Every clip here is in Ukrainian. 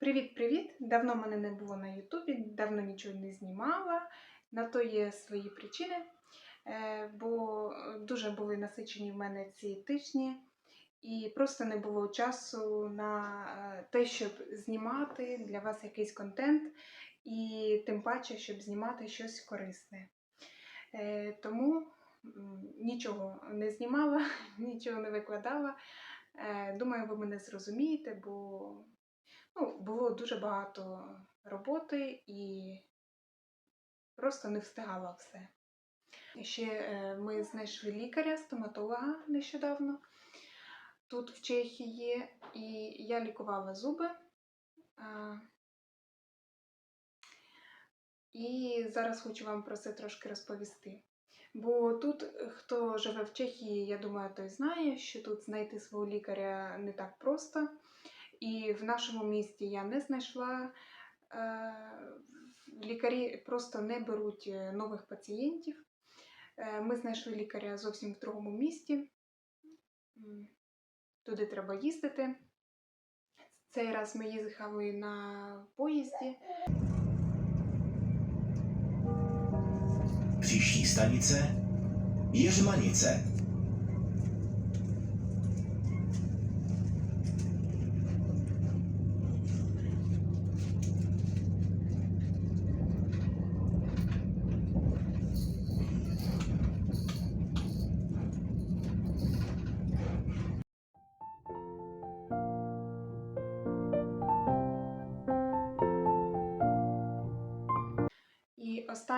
Привіт-привіт! Давно мене не було на Ютубі, давно нічого не знімала. На то є свої причини, е, бо дуже були насичені в мене ці тижні, і просто не було часу на е, те, щоб знімати для вас якийсь контент, і тим паче, щоб знімати щось корисне. Е, Тому нічого не знімала, нічого не викладала. Е, Думаю, ви мене зрозумієте, бо ну, було дуже багато роботи і просто не встигала все. Ще е, ми знайшли лікаря, стоматолога нещодавно тут в Чехії, і я лікувала зуби. І зараз хочу вам про це трошки розповісти. Бо тут, е, хто живе в Чехії, я думаю, той знає, що тут знайти свого лікаря не так просто. І в нашому місті я не знайшла. Е, Лікарі просто не беруть е, нових пацієнтів. Е, Ми знайшли лікаря зовсім в другому місті. Туди треба їздити. Цей раз ми їхали на поїзді. Příští stanice Jeřmanice.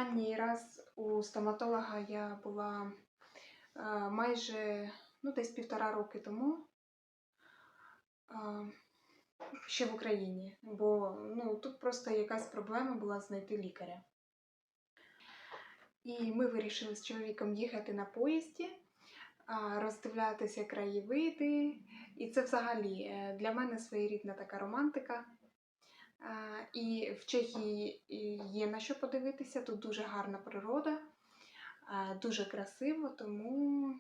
Останній раз у стоматолога я була е, майже ну, десь півтора роки тому. е, Ще в Україні, бо ну, тут просто якась проблема була знайти лікаря. І ми вирішили з чоловіком їхати на поїзді, роздивлятися краєвиди. І це взагалі е, для мене своєрідна така романтика. І в Чехії є на що подивитися, тут дуже гарна природа, дуже красиво, тому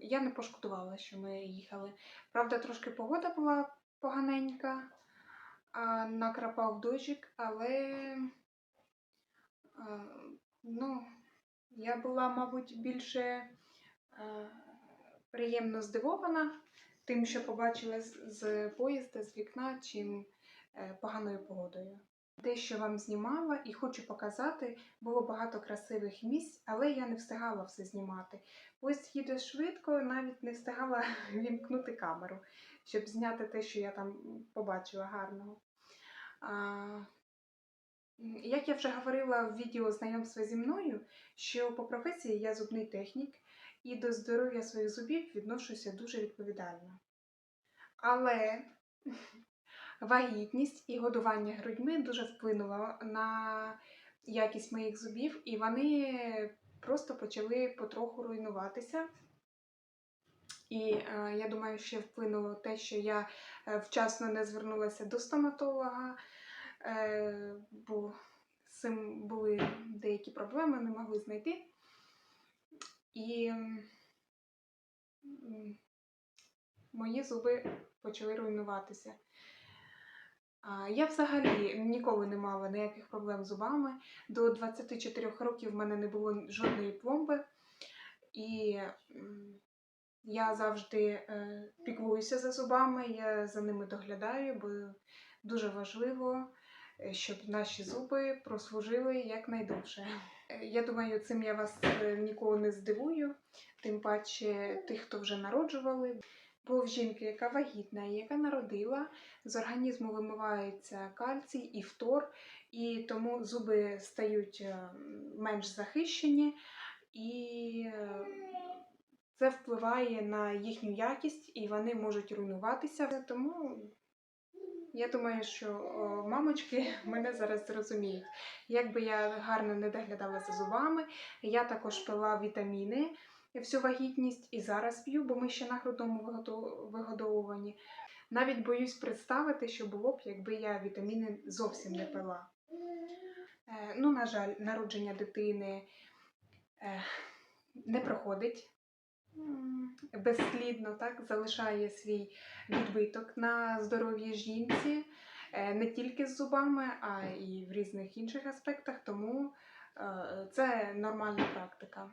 я не пошкодувала, що ми їхали. Правда, трошки погода була поганенька, накрапав дощик, але ну, я була, мабуть, більше приємно здивована тим, що побачила з, поїзда, з вікна, чим поганою погодою. Дещо вам знімала і хочу показати, було багато красивих місць, але я не встигала все знімати. Ось їде швидко, навіть не встигала вімкнути камеру, щоб зняти те, що я там побачила гарного. А, як я вже говорила в відео знайомства зі мною, що по професії я зубний технік і до здоров'я своїх зубів відношуся дуже відповідально. Але вагітність і годування грудьми дуже вплинуло на якість моїх зубів, і вони просто почали потроху руйнуватися. І е, я думаю, ще вплинуло те, що я е, вчасно не звернулася до стоматолога, е, бо з цим були деякі проблеми, не могли знайти. І мої зуби почали руйнуватися. Я взагалі ніколи не мала ніяких проблем з зубами. До 24 років в мене не було жодної пломби. І я завжди е, піклуюся за зубами, я за ними доглядаю, бо дуже важливо, е, щоб наші зуби прослужили якнайдовше. Е, Я думаю, цим я вас ніколи не здивую, тим паче тих, хто вже народжували. Бо в жінки, яка вагітна яка народила, з організму вимивається кальцій і фтор, і тому зуби стають е, менш захищені, і е, це впливає на їхню якість, і вони можуть руйнуватися. Тому я думаю, що мамочки мене зараз зрозуміють. Якби я гарно не доглядала за зубами, я також пила вітаміни всю вагітність і зараз п'ю, бо ми ще на грудному вигодовуванні. Навіть боюсь представити, що було б, якби я вітаміни зовсім не пила. Е, ну, на жаль, народження дитини е, не проходить безслідно, так, залишає свій відбиток на здоров'ї жінці. е, не тільки з зубами, а і в різних інших аспектах, тому це нормальна практика.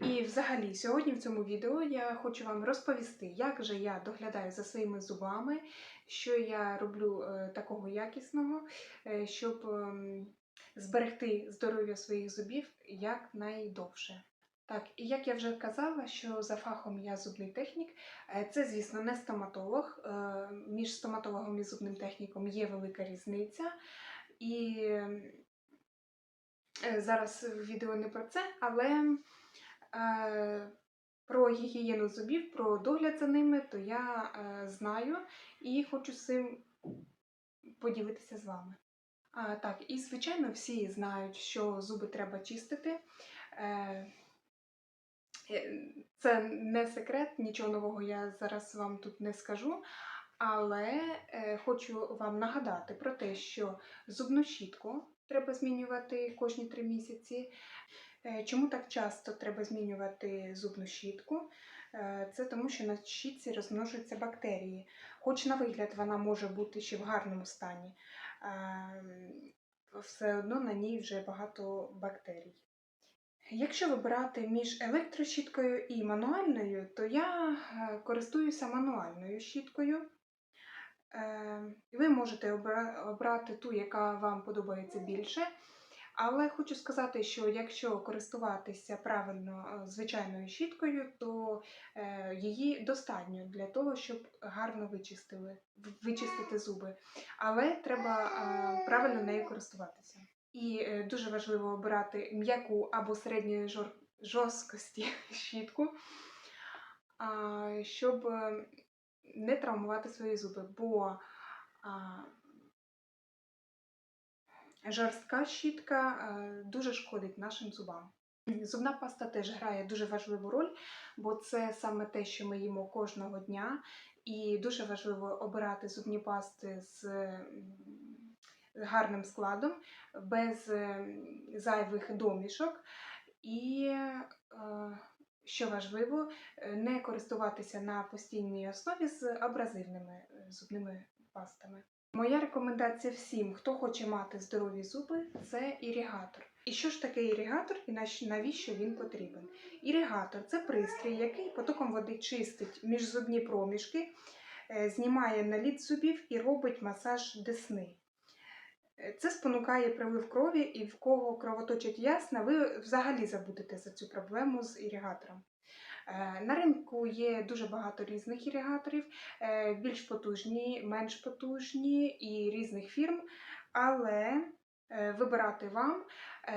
І взагалі, сьогодні в цьому відео я хочу вам розповісти, як же я доглядаю за своїми зубами, що я роблю е, такого якісного, е, щоб ем, зберегти здоров'я своїх зубів якнайдовше. Так, і як я вже казала, що за фахом я зубний технік, Е, це, звісно, не стоматолог. Е, Між стоматологом і зубним техніком є велика різниця. І е, зараз відео не про це, але е, про гігієну зубів, про догляд за ними, то я е, знаю і хочу з цим поділитися з вами. А, так, і звичайно, всі знають, що зуби треба чистити. Е, Е, Це не секрет, нічого нового я зараз вам тут не скажу. Але е, хочу вам нагадати про те, що зубну щітку треба змінювати кожні три місяці. Е, Чому так часто треба змінювати зубну щітку? Е, Це тому, що на щітці розмножуються бактерії. Хоч на вигляд вона може бути ще в гарному стані, все одно на ній вже багато бактерій. Якщо вибирати між електрощіткою і мануальною, то я е, користуюся мануальною щіткою. Е, Ви можете обрати ту, яка вам подобається більше. Але хочу сказати, що якщо користуватися правильно е, звичайною щіткою, то е, її достатньо для того, щоб гарно вичистили, вичистити зуби. Але треба е, правильно нею користуватися. І дуже важливо обирати м'яку або середньої жорсткості щітку, щоб е, не травмувати свої зуби, бо а, жорстка щітка е, дуже шкодить нашим зубам. Зубна паста теж грає дуже важливу роль, бо це саме те, що ми їмо кожного дня, і дуже важливо обирати зубні пасти з гарним складом, без зайвих домішок. І, е, що важливо, е, не користуватися на постійній основі з абразивними е, зубними пастами. Моя рекомендація всім, хто хоче мати здорові зуби, це іригатор. І що ж таке іригатор і навіщо він потрібен? Іригатор це пристрій, який потоком води чистить міжзубні проміжки, е, знімає наліт зубів і робить масаж десни. Е, Це спонукає прилив крові, і в кого кровоточать ясна, ви взагалі забудете за цю проблему з іригатором. Е, На ринку є дуже багато різних іригаторів, е, більш потужні, менш потужні і різних фірм, але вибирати вам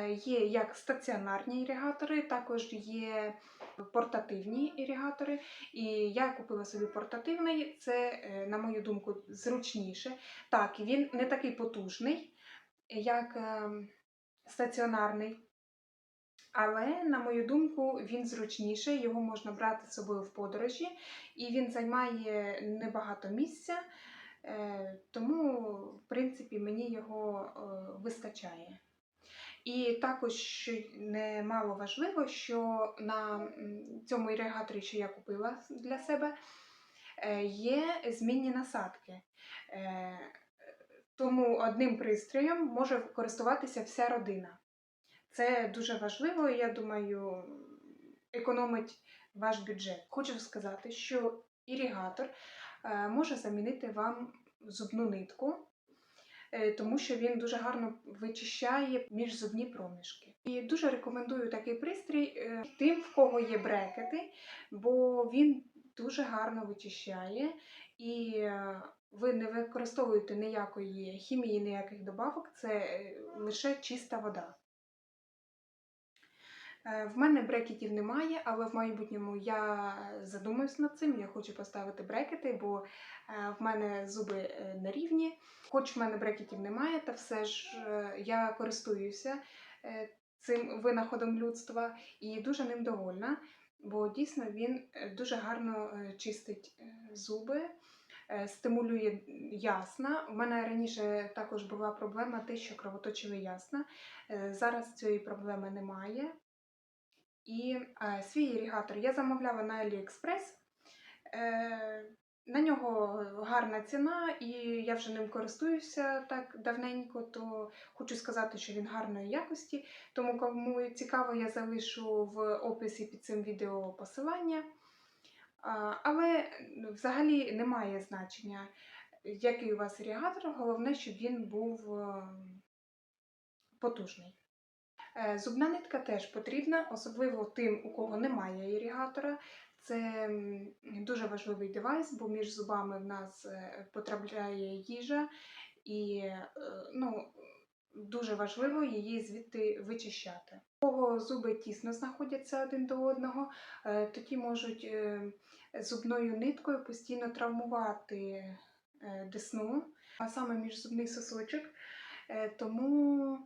є як стаціонарні іригатори, також є портативні іригатори. І я купила собі портативний, це, е, на мою думку, зручніше. Так, він не такий потужний, як е, стаціонарний. Але, на мою думку, він зручніший, його можна брати з собою в подорожі, і він займає небагато місця, е, тому, в принципі, мені його вистачає. І також немало важливо, що на цьому іригаторі, що я купила для себе, е, є змінні насадки. Е, Тому одним пристроєм може користуватися вся родина. Це дуже важливо, і я думаю, економить ваш бюджет. Хочу сказати, що іригатор е, може замінити вам зубну нитку, тому що він дуже гарно вичищає міжзубні проміжки. І дуже рекомендую такий пристрій е, тим, в кого є брекети, бо він дуже гарно вичищає і е, ви не використовуєте ніякої хімії, ніяких добавок, це е, лише чиста вода. Е, В мене брекетів немає, але в майбутньому я задумаюсь над цим. Я хочу поставити брекети, бо е, в мене зуби е, нерівні. Хоч в мене брекетів немає, та все ж е, я користуюся е, цим винаходом людства і дуже ним довольна, бо дійсно він е, дуже гарно чистить зуби. Стимулює ясна. У мене раніше також була проблема те, що кровоточили ясна. Зараз цієї проблеми немає. І свій іригатор я замовляла на AliExpress. На нього гарна ціна, і я вже ним користуюся так давненько, то хочу сказати, що він гарної якості. Тому, кому цікаво, я залишу в описі під цим відео посилання. Але взагалі немає значення, який у вас іригатор, головне, щоб він був е, потужний. Е, Зубна нитка теж потрібна, особливо тим, у кого немає іригатора. Це дуже важливий девайс, бо між зубами в нас е, потрапляє їжа, і е, ну, дуже важливо її звідти вичищати. Кого зуби тісно знаходяться один до одного, е, тоді можуть зубною ниткою постійно травмувати десну, а саме міжзубний сосочок. Е, Тому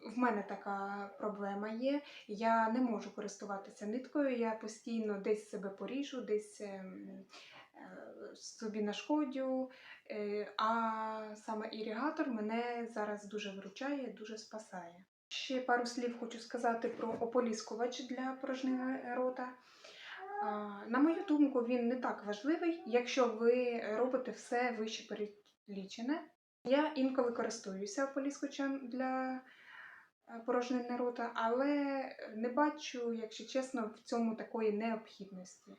в мене така проблема є. Я не можу користуватися ниткою, я постійно десь себе поріжу, десь ем, е, собі нашкодю. Е, А саме іригатор мене зараз дуже виручає, дуже спасає. Ще пару слів хочу сказати про ополіскувач для порожнини рота. На мою думку, він не так важливий, якщо ви робите все вище перелічене. Я інколи користуюся ополіскувачем для е, порожнини рота, але не бачу, якщо чесно, в цьому такої необхідності.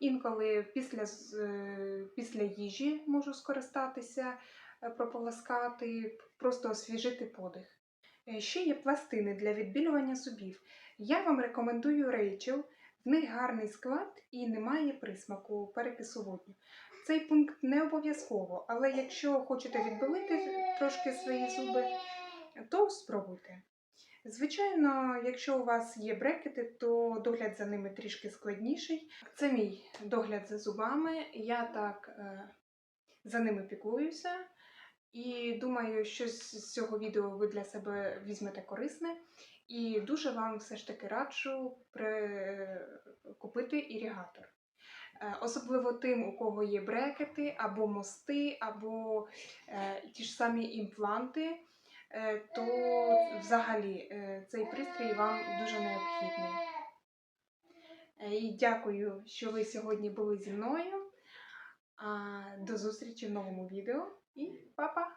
Інколи після, е, після їжі можу скористатися, е, прополоскати, просто освіжити подих. Ще є пластини для відбілювання зубів. Я вам рекомендую Рейчел. В них гарний склад і немає присмаку перекису водню. Цей пункт не обов'язково, але якщо хочете відбілити трошки свої зуби, то спробуйте. Звичайно, якщо у вас є брекети, то догляд за ними трішки складніший. Це мій догляд за зубами. Я так е, за ними піклуюся. І думаю, що з цього відео ви для себе візьмете корисне. І дуже вам все ж таки раджу купити іригатор. Е, Особливо тим, у кого є брекети, або мости, або е, ті ж самі імпланти, е, то взагалі цей пристрій вам дуже необхідний. І дякую, що ви сьогодні були зі мною. До зустрічі в новому відео і па-па!